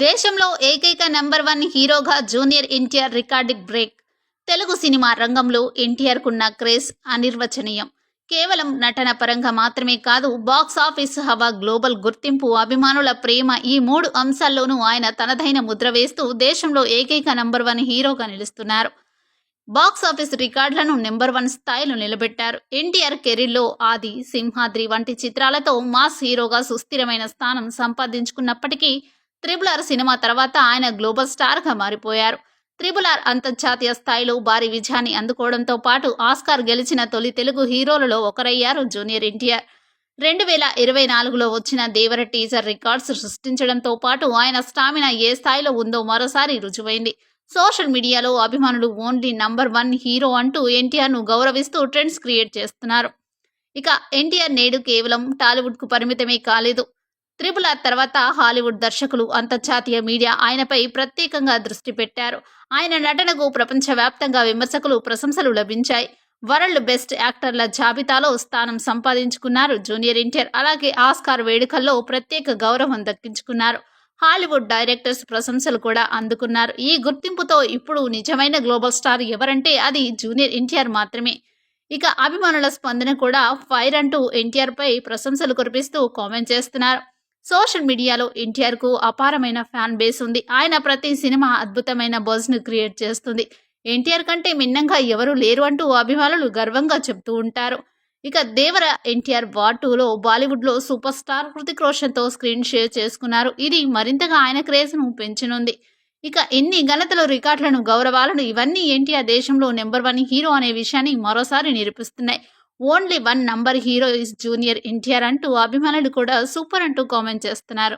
దేశంలో ఏకైక number one హీరోగా జూనియర్ ఎన్టీఆర్ రికార్డిక్ బ్రేక్. తెలుగు సినిమా రంగంలో ఎన్టీఆర్కున్న క్రేజ్ అనిర్వచనీయం. కేవలం నటన పరంగా మాత్రమే కాదు బాక్స్ ఆఫీస్ హవా గ్లోబల్ గుర్తింపు అభిమానుల ప్రేమ ఈ మూడు అంశాల్లోనూ ఆయన తనదైన ముద్ర వేస్తూ దేశంలో ఏకైక నంబర్ వన్ హీరోగా నిలుస్తున్నారు. బాక్స్ ఆఫీస్ రికార్డులను నెంబర్ వన్ స్థాయిలో నిలబెట్టారు. ఎన్టీఆర్ కెరీర్లో ఆది సింహాద్రి వంటి చిత్రాలతో మాస్ హీరోగా సుస్థిరమైన స్థానం సంపాదించుకున్నప్పటికీ త్రిబుల్ ఆర్ సినిమా తర్వాత ఆయన గ్లోబల్ స్టార్గా మారిపోయారు. త్రిబుల్ ఆర్ అంతర్జాతీయ స్థాయిలో భారీ విజయాన్ని అందుకోవడంతో పాటు ఆస్కార్ గెలిచిన తొలి తెలుగు హీరోలలో ఒకరయ్యారు జూనియర్ ఎన్టీఆర్. రెండు వేల ఇరవై నాలుగులో వచ్చిన దేవర టీజర్ రికార్డ్స్ సృష్టించడంతో పాటు ఆయన స్టామినా ఏ స్థాయిలో ఉందో మరోసారి రుజువైంది. సోషల్ మీడియాలో అభిమానులు ఓన్లీ నంబర్ వన్ హీరో అంటూ ఎన్టీఆర్ను గౌరవిస్తూ ట్రెండ్స్ క్రియేట్ చేస్తున్నారు. ఇక ఎన్టీఆర్ నేడు కేవలం టాలీవుడ్కు పరిమితమే కాలేదు. త్రిపుల్ ఆర్ తర్వాత హాలీవుడ్ దర్శకులు అంతర్జాతీయ మీడియా ఆయనపై ప్రత్యేకంగా దృష్టి పెట్టారు. ఆయన నటనకు ప్రపంచవ్యాప్తంగా విమర్శకులు ప్రశంసలు లభించాయి. వరల్డ్ బెస్ట్ యాక్టర్ల జాబితాలో స్థానం సంపాదించుకున్నారు జూనియర్ ఎన్టీఆర్ అలాగే ఆస్కార్ వేడుకల్లో ప్రత్యేక గౌరవం దక్కించుకున్నారు. హాలీవుడ్ డైరెక్టర్స్ ప్రశంసలు కూడా అందుకున్నారు. ఈ గుర్తింపుతో ఇప్పుడు నిజమైన గ్లోబల్ స్టార్ ఎవరంటే అది జూనియర్ ఎన్టీఆర్ మాత్రమే. ఇక అభిమానుల స్పందన కూడా ఫైర్ అంటూ ఎన్టీఆర్పై ప్రశంసలు కురిపిస్తూ కామెంట్ చేస్తున్నారు. సోషల్ మీడియాలో ఎన్టీఆర్కు అపారమైన ఫ్యాన్ బేస్ ఉంది. ఆయన ప్రతి సినిమా అద్భుతమైన బజ్ను క్రియేట్ చేస్తుంది. ఎన్టీఆర్ కంటే మిన్నంగా ఎవరు లేరు అంటూ అభిమానులు గర్వంగా చెబుతూ ఉంటారు. ఇక దేవర ఎన్టీఆర్ వార్ టూలో బాలీవుడ్లో సూపర్ స్టార్ హృతిక్ రోషన్తో స్క్రీన్ షేర్ చేసుకున్నారు. ఇది మరింతగా ఆయన క్రేజ్ను పెంచనుంది. ఇక ఎన్ని ఘనతలు రికార్డులను గౌరవాలను ఇవన్నీ ఎన్టీఆర్ దేశంలో నెంబర్ వన్ హీరో అనే విషయాన్ని మరోసారి నిరూపిస్తున్నాయి. Only one number hero is junior NTR అంటూ అభిమానులు కూడా సూపర్ అంటూ కామెంట్ చేస్తున్నారు.